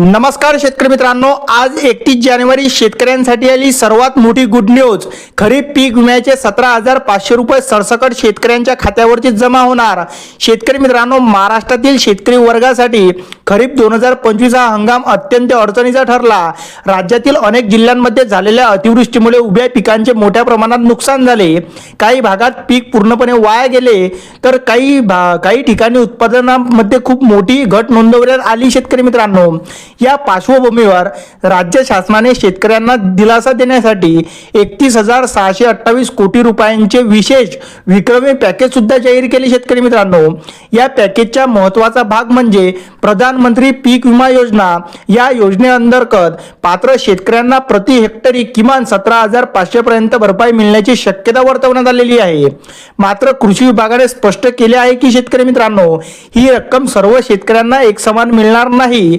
नमस्कार शेतकरी मित्रांनो आज एकतीस जानेवारी शेतकऱ्यांसाठी आली सर्वात मोठी गुड न्यूज खरीप पीक विम्याचे सतरा हजार पाचशे रुपये सरसकट शेतकऱ्यांच्या खात्यावरती जमा होणार. शेतकरी मित्रांनो महाराष्ट्रातील शेतकरी वर्गासाठी खरीप दोन हजार पंचवीस हा हंगाम अत्यंत अडचणीचा ठरला. राज्यातील अनेक जिल्ह्यांमध्ये झालेल्या अतिवृष्टीमुळे उभ्या पिकांचे मोठ्या प्रमाणात नुकसान झाले. काही भागात पीक पूर्णपणे वाया गेले तर काही भा काही ठिकाणी उत्पादनामध्ये खूप मोठी घट नोंदवण्यात आली शेतकरी मित्रांनो. या पार्श्वभूमीवर राज्य शासनाने शेतकऱ्यांना दिलासा देण्यासाठी एकतीस हजार सहाशे अठ्ठावीस कोटी रुपयांचे विशेष विक्रमी पॅकेज सुद्धा जाहीर केले शेतकरी मित्रांनो. या पॅकेजचा महत्त्वाचा भाग म्हणजे प्रधानमंत्री पीक विमा योजना. या योजनेअंतर्गत पात्र शेतकऱ्यांना प्रति हेक्टरी किमान सतरा हजार पाचशे पर्यंत भरपाई मिळण्याची शक्यता वर्तवण्यात आलेली आहे. मात्र कृषी विभागाने स्पष्ट केले आहे की शेतकरी मित्रांनो ही रक्कम सर्व शेतकऱ्यांना एक समान मिळणार नाही.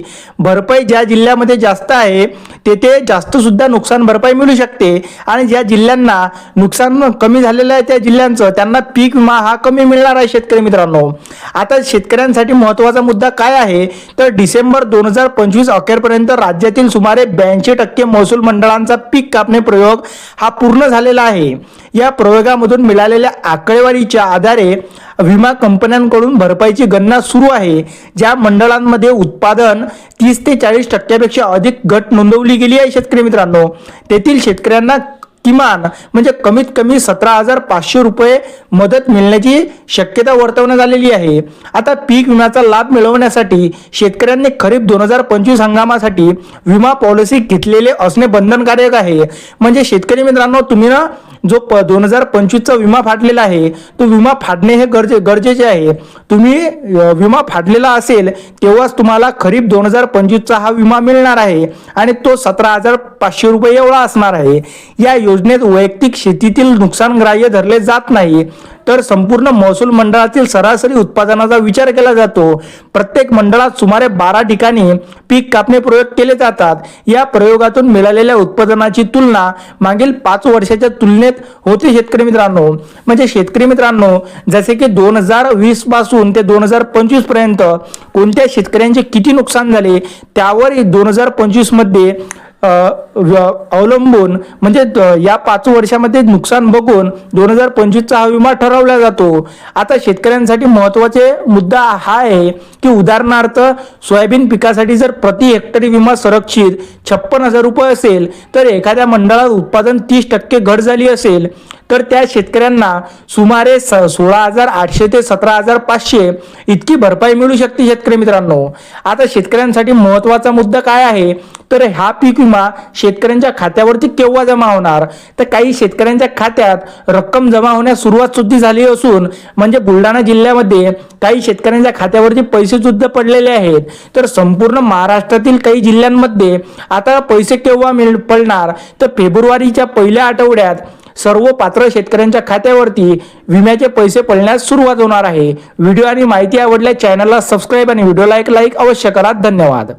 भरपाई ज्या जिल्ह्यामध्ये जास्त आहे तेथे जास्त सुद्धा नुकसान भरपाई मिळू शकते. आणि ज्या जिल्ह्यांना नुकसान कमी झालेलं आहे त्या जिल्ह्यांचं त्यांना पीक विमा हा कमी मिळणार आहे शेतकरी मित्रांनो. आता शेतकऱ्यांसाठी महत्त्वाचा मुद्दा काय आहे? तर डिसेंबर दोन हजार पंचवीस अखेरपर्यंत राज्यातील सुमारे ब्याऐंशी टक्के महसूल मंडळांचा पीक कापणे प्रयोग हा पूर्ण झालेला आहे. या प्रयोगामधून मिळालेल्या आकडेवारीच्या आधारे विमा कंपन्यांकडून भरपाईची गणना सुरू आहे ज्या मंडळांमध्ये उत्पादन तीस ते चाळीस टक्क्यापेक्षा अधिक घट नोंदवली गेली आहे शेतकरी मित्रांनो. तेथील शेतकऱ्यांना किमान म्हणजे कमीत कमी सतरा हजार पाचशे रुपये मदत मिळण्याची शक्यता वर्तवण्यात आलेली आहे. आता पीक विम्याचा लाभ मिळवण्यासाठी शेतकऱ्यांनी खरीप दोन हजार पंचवीस हंगामासाठी विमा पॉलिसी घेतलेले असणे बंधनकारक आहे. म्हणजे शेतकरी मित्रांनो तुम्ही ना जो प दोन हजार पंचवीसचा विमा फाटलेला आहे तो विमा फाडणे हे गरजे गरजेचे आहे. तुम्ही विमा फाडलेला असेल तेव्हाच तुम्हाला खरीप दोन हजार पंचवीसचा हा विमा मिळणार आहे आणि तो सतरा हजार पाचशे रुपये एवढा असणार आहे. या योजनेत वैयक्तिक शेतीतील नुकसान ग्राह्य धरले जात नाही. तर संपूर्ण महसूल मंडळातील सरासरी उत्पादनाचा विचार केला जातो. प्रत्येक मंडळात सुमारे बारा ठिकाणी पीक कापणी प्रयोग केले जातात. या प्रयोगातून मिळालेल्या उत्पादनाची तुलना मागील पाच वर्षाच्या तुलनेत होते शेतकरी मित्रांनो. म्हणजे शेतकरी मित्रांनो जसे की दोन हजार वीसपासून ते दोन हजार पंचवीसपर्यंत कोणत्या शेतकऱ्यांचे किती नुकसान झाले त्यावर दोन हजार पंचवीसमध्ये अवलंबून म्हणजे या पाच वर्षामध्ये नुकसान बघून दोन हजार पंचवीसचा हा विमा ठरवला जातो. आता शेतकऱ्यांसाठी महत्त्वाचे मुद्दा हा आहे की उदाहरणार्थ सोयाबीन पिकासाठी जर प्रति हेक्टरी विमा संरक्षित छप्पन हजार रुपये असेल तर एखाद्या मंडळात उत्पादन तीस टक्के घट झाली असेल तर त्या शेतकऱ्यांना सुमारे स सोळा हजार आठशे ते सतरा हजार पाचशे इतकी भरपाई मिळू शकते शेतकरी मित्रांनो. आता शेतकऱ्यांसाठी महत्त्वाचा मुद्दा काय आहे? तर हा पीक विमा शेतकऱ्यांच्या खात्यावरती केव्हा जमा होणार? तर काही शेतकऱ्यांच्या खात्यात रक्कम जमा होण्यास सुरुवात सुद्धा झाली असून म्हणजे बुलढाणा जिल्ह्यामध्ये काही शेतकऱ्यांच्या खात्यावरती पैसे सुद्धा पडलेले आहेत. तर संपूर्ण महाराष्ट्रातील काही जिल्ह्यांमध्ये आता पैसे केव्हा मिळ पडणार? तर फेब्रुवारीच्या पहिल्या आठवड्यात सर्व पात्र शेतकऱ्यांच्या खात्यावरती विम्याचे पैसे पडण्यास सुरुवात होणार आहे. व्हिडिओ आणि माहिती आवडल्या चॅनलला सबस्क्राईब आणि व्हिडिओला एक लाईक अवश्य करा. धन्यवाद.